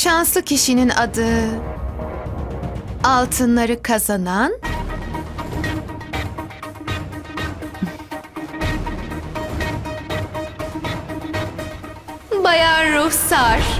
Şanslı kişinin adı altınları kazanan Bayan Ruhsar.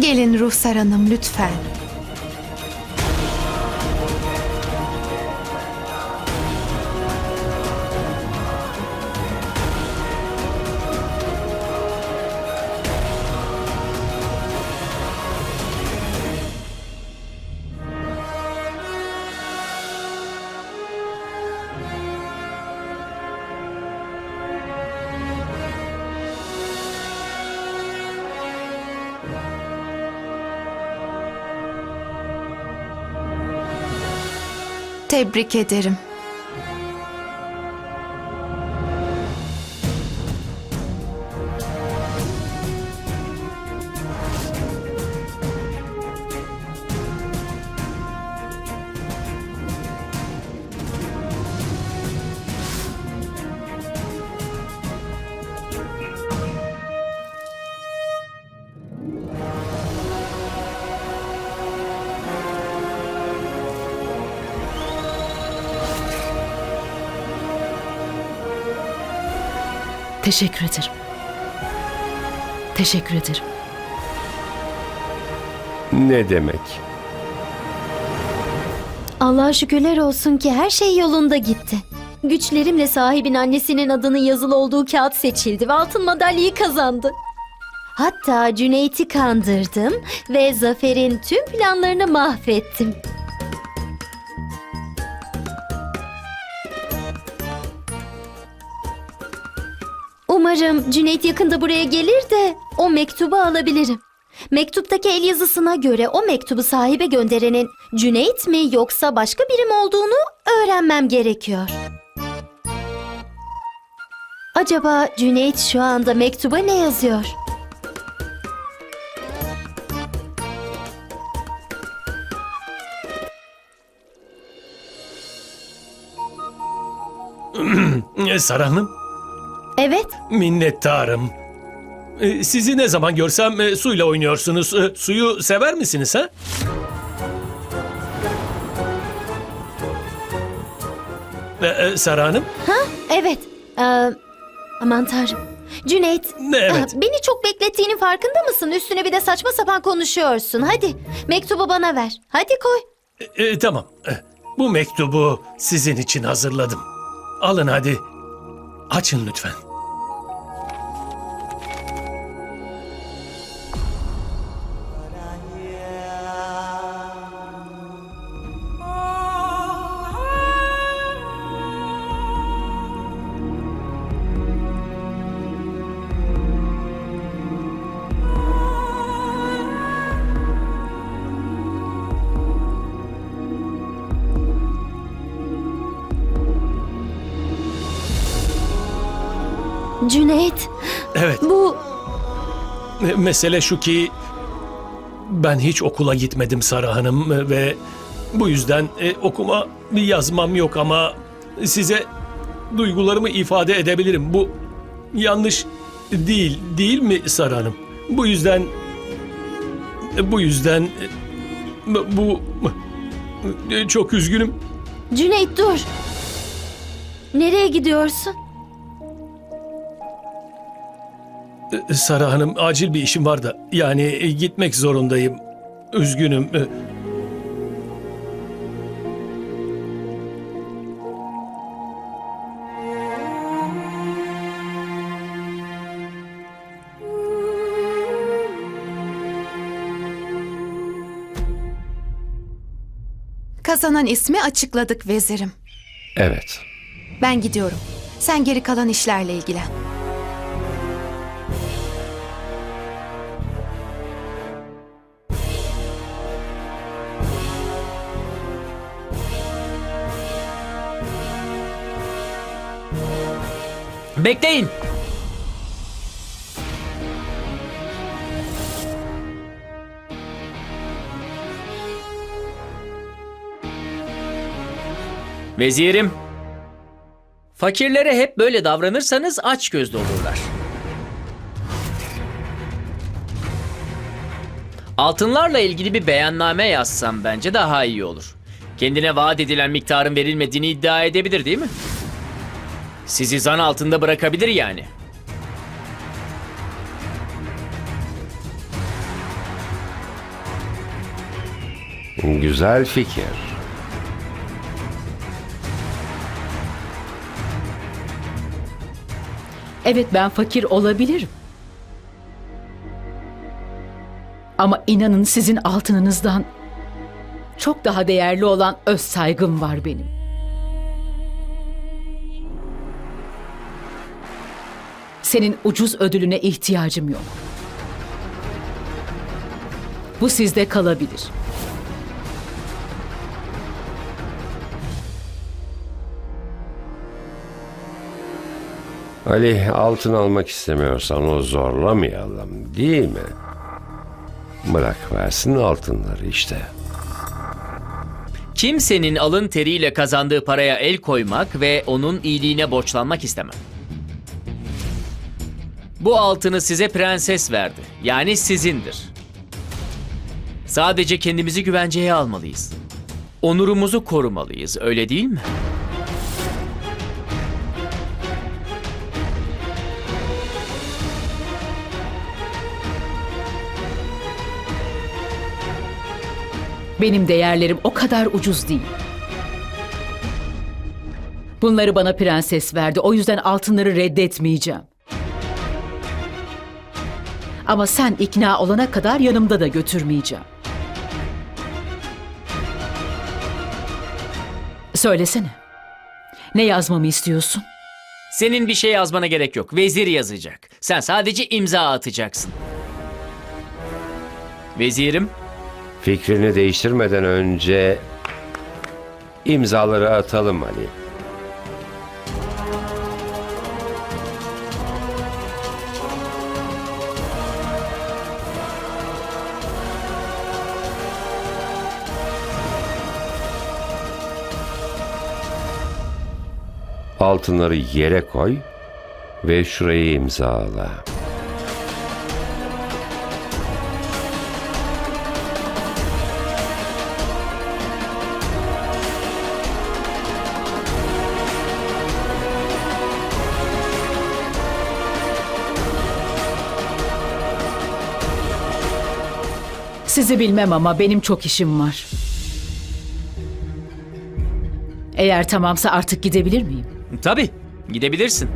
Gelin Ruhsar Hanım lütfen. Tebrik ederim. Teşekkür ederim. Teşekkür ederim. Ne demek? Allah'a şükürler olsun ki her şey yolunda gitti. Güçlerimle sahibin annesinin adının yazılı olduğu kağıt seçildi ve altın madalyayı kazandı. Hatta Cüneyt'i kandırdım ve Zafer'in tüm planlarını mahvettim. Umarım Cüneyt yakında buraya gelir de o mektubu alabilirim. Mektuptaki el yazısına göre o mektubu sahibe gönderenin Cüneyt mi yoksa başka biri mi olduğunu öğrenmem gerekiyor. Acaba Cüneyt şu anda mektuba ne yazıyor? Sara Hanım, Evet, minnettarım. E, Sizi ne zaman görsem e, suyla oynuyorsunuz. E, Suyu sever misiniz ha? E, e, Sara Hanım? evet. Ee, aman tanrım. Cüneyt, Ne, evet. ah, beni çok beklettiğinin farkında mısın? Üstüne bir de saçma sapan konuşuyorsun. Hadi, mektubu bana ver. Hadi koy. E, e, tamam. Bu mektubu sizin için hazırladım. Alın hadi. Açın lütfen. Cüneyt, Evet. bu Mesele şu ki ben hiç okula gitmedim Sara Hanım e, ve bu yüzden e, okuma yazmam yok ama size duygularımı ifade edebilirim. Bu yanlış değil, değil mi Sara Hanım? Bu yüzden e, bu yüzden e, bu çok üzgünüm. Cüneyt dur. Nereye gidiyorsun? Sara Hanım acil bir işim var da yani e, gitmek zorundayım. Üzgünüm. E, Kazanan ismi açıkladık vezirim. Evet. Ben gidiyorum. Sen geri kalan işlerle ilgilen. Bekleyin. Vezirim. Fakirlere hep böyle davranırsanız aç gözlü olurlar. Altınlarla ilgili bir beyanname yazsam bence daha iyi olur. Kendine vaat edilen miktarın verilmediğini iddia edebilir değil mi? Sizi zan altında bırakabilir yani. Güzel fikir. Evet ben fakir olabilirim. Ama inanın sizin altınınızdan çok daha değerli olan öz saygım var benim. Senin ucuz ödülüne ihtiyacım yok. Bu sizde kalabilir. Ali altın almak istemiyorsan o zorlamayalım değil mi? Bırak versin altınları işte. Kimsenin alın teriyle kazandığı paraya el koymak ve onun iyiliğine borçlanmak istemem. Bu altını size prenses verdi. Yani sizindir. Sadece kendimizi güvenceye almalıyız. Onurumuzu korumalıyız, öyle değil mi? Benim değerlerim o kadar ucuz değil. Bunları bana prenses verdi. O yüzden altınları reddetmeyeceğim. Ama sen ikna olana kadar yanımda da götürmeyeceğim. Söylesene. Ne yazmamı istiyorsun? Senin bir şey yazmana gerek yok. Vezir yazacak. Sen sadece imza atacaksın. Vezirim, Fikrini değiştirmeden önce imzaları atalım Ali. Altınları yere koy ve şurayı imzala. Sizi bilmem ama benim çok işim var. Eğer tamamsa artık gidebilir miyim? Tabii gidebilirsin.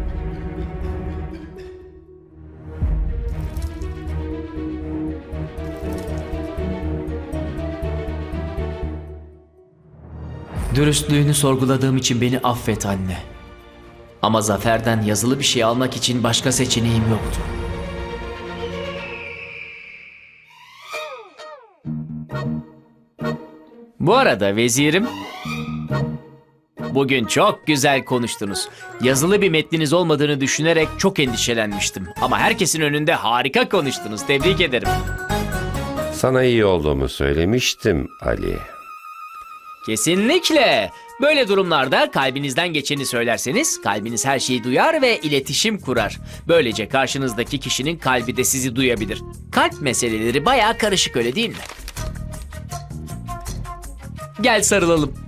Dürüstlüğünü sorguladığım için beni affet anne. Ama Zafer'den yazılı bir şey almak için başka seçeneğim yoktu. Bu arada vezirim, bugün çok güzel konuştunuz. Yazılı bir metniniz olmadığını düşünerek çok endişelenmiştim. Ama herkesin önünde harika konuştunuz. Tebrik ederim. Sana iyi olduğumu söylemiştim Ali. Kesinlikle. Böyle durumlarda kalbinizden geçeni söylerseniz kalbiniz her şeyi duyar ve iletişim kurar. Böylece karşınızdaki kişinin kalbi de sizi duyabilir. Kalp meseleleri bayağı karışık öyle değil mi? Gel sarılalım.